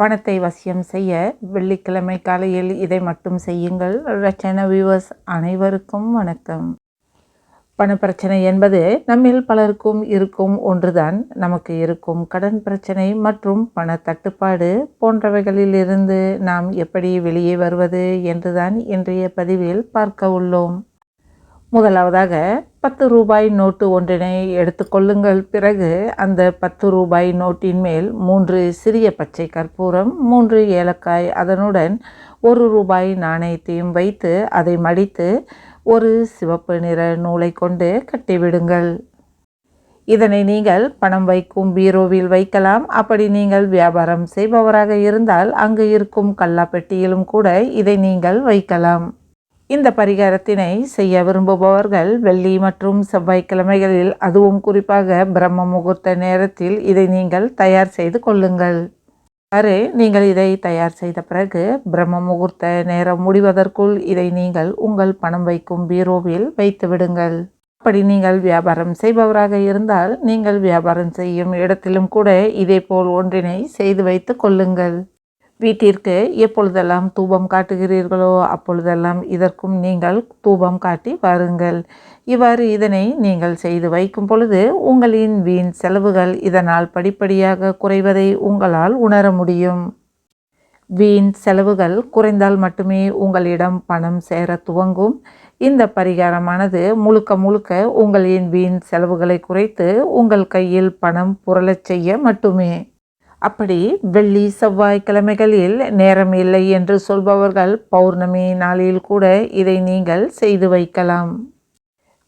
பணத்தை வசியம் செய்ய வெள்ளிக்கிழமை காலையில் இதை மட்டும் செய்யுங்கள். ரச்சன வியூவர்ஸ் அனைவருக்கும் வணக்கம். பணப்பிரச்சனை என்பது நம்மில் பலருக்கும் இருக்கும் ஒன்றுதான். நமக்கு இருக்கும் கடன் பிரச்சனை மற்றும் பண தட்டுப்பாடு போன்றவைகளிலிருந்து நாம் எப்படி வெளியே வருவது என்றுதான் இன்றைய பதிவில் பார்க்க உள்ளோம். முதலாவதாக பத்து ரூபாய் நோட்டு ஒன்றினை எடுத்துக்கொள்ளுங்கள் பிறகு அந்த பத்து ரூபாய் நோட்டின் மேல் மூன்று சிறிய பச்சை கற்பூரம் மூன்று ஏலக்காய் அதனுடன் ஒரு ரூபாய் நாணயத்தையும் வைத்து அதை மடித்து ஒரு சிவப்பு நிற நூலை கொண்டு கட்டிவிடுங்கள். இதனை நீங்கள் பணம் வைக்கும் பீரோவில் வைக்கலாம். அப்படி நீங்கள் வியாபாரம் செய்பவராக இருந்தால் அங்கு இருக்கும் கல்லாப்பெட்டியிலும் கூட இதை நீங்கள் வைக்கலாம். இந்த பரிகாரத்தினை செய்ய விரும்புபவர்கள் வெள்ளி மற்றும் செவ்வாய்க்கிழமைகளில் அதுவும் குறிப்பாக பிரம்ம முகூர்த்த நேரத்தில் இதை நீங்கள் தயார் செய்து கொள்ளுங்கள். அரு நீங்கள் இதை தயார் செய்த பிறகு பிரம்ம முகூர்த்த நேரம் முடிவதற்குள் இதை நீங்கள் உங்கள் பணம் வைக்கும் பீரோவில் வைத்து விடுங்கள். அப்படி நீங்கள் வியாபாரம் செய்பவராக இருந்தால் நீங்கள் வியாபாரம் செய்யும் இடத்திலும் கூட இதே போல் ஒன்றினை செய்து வைத்து கொள்ளுங்கள். வீட்டிற்கு எப்பொழுதெல்லாம் தூபம் காட்டுகிறீர்களோ அப்பொழுதெல்லாம் இதற்கும் நீங்கள் தூபம் காட்டி வாருங்கள். இவ்வாறு இதனை நீங்கள் செய்து வைக்கும் பொழுது உங்களின் வீண் செலவுகள் இதனால் படிப்படியாக குறைவதை உங்களால் உணர முடியும். வீண் செலவுகள் குறைந்தால் மட்டுமே உங்களிடம் பணம் சேர துவங்கும். இந்த பரிகாரமானது முழுக்க முழுக்க உங்களின் வீண் செலவுகளை குறைத்து உங்கள் கையில் பணம் புரளச் செய்ய மட்டுமே. அப்படி வெள்ளி செவ்வாய்க்கிழமைகளில் நேரம் இல்லை என்று சொல்பவர்கள் பௌர்ணமி நாளில் கூட இதை நீங்கள் செய்து வைக்கலாம்.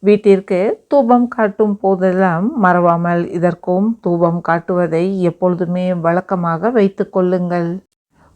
வீட்டிற்கு தூபம் காட்டும் போதெல்லாம் மறவாமல் இதற்கும் தூபம் காட்டுவதை எப்பொழுதுமே வழக்கமாக வைத்து கொள்ளுங்கள்.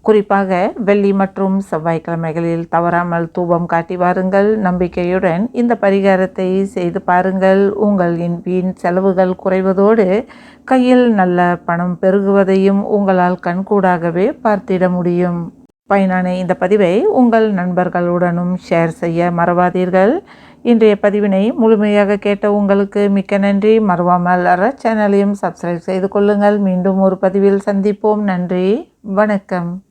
குறிப்பாக வெள்ளி மற்றும் செவ்வாய்க்கிழமைகளில் தவறாமல் தூபம் காட்டி வாருங்கள். நம்பிக்கையுடன் இந்த பரிகாரத்தை செய்து பாருங்கள். உங்களின் வீண் செலவுகள் குறைவதோடு கையில் நல்ல பணம் பெருகுவதையும் உங்களால் கண்கூடாகவே பார்த்திட முடியும். பயனான இந்த பதிவை உங்கள் நண்பர்களுடனும் ஷேர் செய்ய மறவாதீர்கள். இன்றைய பதிவினை முழுமையாக கேட்ட உங்களுக்கு மிக்க நன்றி. மறவாமல் அற சேனலையும் சப்ஸ்கிரைப் செய்து கொள்ளுங்கள். மீண்டும் ஒரு பதிவில் சந்திப்போம். நன்றி. வணக்கம்.